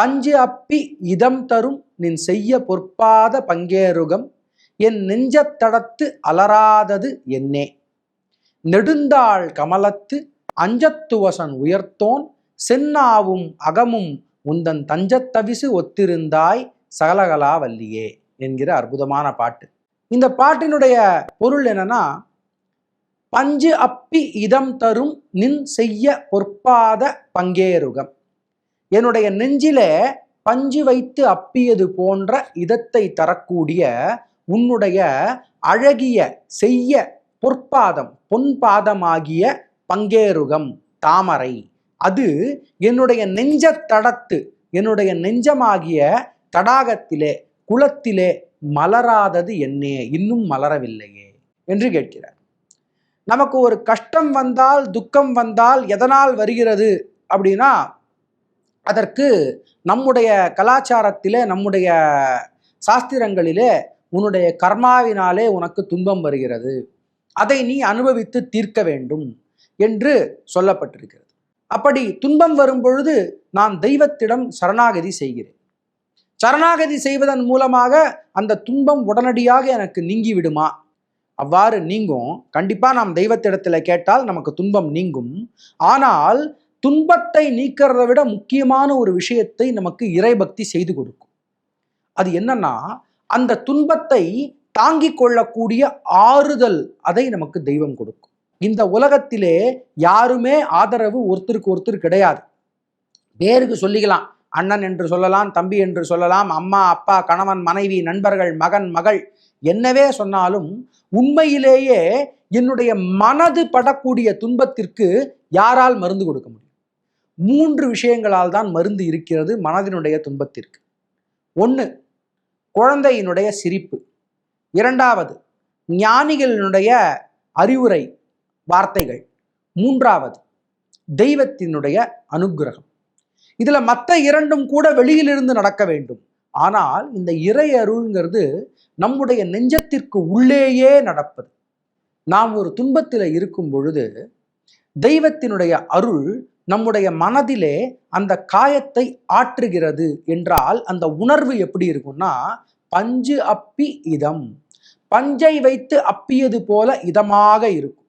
பஞ்சு அப்பி இதம் தரும் நின் செய்ய பொற்பாத பங்கேருகம் என் நெஞ்சத்தடத்து அலராதது என்னே. நெடுந்தாள் கமலத்து அஞ்சத்துவசன் உயர்த்தோன் சென்னாவும் அகமும் உந்தன் தஞ்சத்தவிசு ஒத்திருந்தாய் சகலகலா வல்லியே என்கிற அற்புதமான பாட்டு. இந்த பாட்டினுடைய பொருள் என்னன்னா பஞ்சு அப்பி இதம் தரும் நின் செய்ய பொற்பாத பங்கேருகம். என்னுடைய நெஞ்சிலே பஞ்சு வைத்து அப்பியது போன்ற இதத்தை தரக்கூடிய உன்னுடைய அழகிய செய்ய பொற்பாதம் பொன்பாதமாகிய பங்கேருகம் தாமரை. அது என்னுடைய நெஞ்ச தடத்து என்னுடைய நெஞ்சமாகிய தடாகத்திலே குளத்திலே மலராதது என்னே இன்னும் மலரவில்லையே என்று கேட்கிறார். நமக்கு ஒரு கஷ்டம் வந்தால் துக்கம் வந்தால் எதனால் வருகிறது அப்படின்னா அதற்கு நம்முடைய கலாச்சாரத்திலே நம்முடைய சாஸ்திரங்களிலே உன்னுடைய கர்மாவினாலே உனக்கு துன்பம் வருகிறது. அதை நீ அனுபவித்து தீர்க்க வேண்டும் என்று சொல்லப்பட்டிருக்கிறது. அப்படி துன்பம் வரும் பொழுது நான் தெய்வத்திடம் சரணாகதி செய்கிறேன். சரணாகதி செய்வதன் மூலமாக அந்த துன்பம் உடனடியாக எனக்கு நீங்கி விடுமா அவ்வாறு நீங்கும். கண்டிப்பாக நாம் தெய்வத்திடத்தில் கேட்டால் நமக்கு துன்பம் நீங்கும். ஆனால் துன்பத்தை நீக்கிறதை விட முக்கியமான ஒரு விஷயத்தை நமக்கு இறைபக்தி செய்து கொடுக்கும். அது என்னன்னா அந்த துன்பத்தை தாங்கிக் கொள்ளக்கூடிய ஆறுதல் அதை நமக்கு தெய்வம் கொடுக்கும். இந்த உலகத்திலே யாருமே ஆதரவு ஒருத்தருக்கு ஒருத்தர் கிடையாது. பேருக்கு சொல்லிக்கலாம். அண்ணன் என்று சொல்லலாம் தம்பி என்று சொல்லலாம் அம்மா அப்பா கணவன் மனைவி நண்பர்கள் மகன் மகள் என்னவே சொன்னாலும் உண்மையிலேயே என்னுடைய மனது படக்கூடிய துன்பத்திற்கு யாரால் மருந்து கொடுக்க முடியும்? மூன்று விஷயங்களால் தான் மருந்து இருக்கிறது மனதினுடைய துன்பத்திற்கு. ஒன்று குழந்தையினுடைய சிரிப்பு. இரண்டாவது ஞானிகளினுடைய அறிவுரை வார்த்தைகள். மூன்றாவது தெய்வத்தினுடைய அனுக்கிரகம் இதில் மற்ற இரண்டும் கூட வெளியிலிருந்து நடக்க வேண்டும். ஆனால் இந்த இறை அருள்ங்கிறது நம்முடைய நெஞ்சத்திற்கு உள்ளேயே நடப்பது. நாம் ஒரு துன்பத்தில் இருக்கும் பொழுது தெய்வத்தினுடைய அருள் நம்முடைய மனதிலே அந்த காயத்தை ஆற்றுகிறது என்றால் அந்த உணர்வு எப்படி இருக்கும்னா பஞ்சு அப்பி இதம். பஞ்சை வைத்து அப்பியது போல இதமாக இருக்கும்.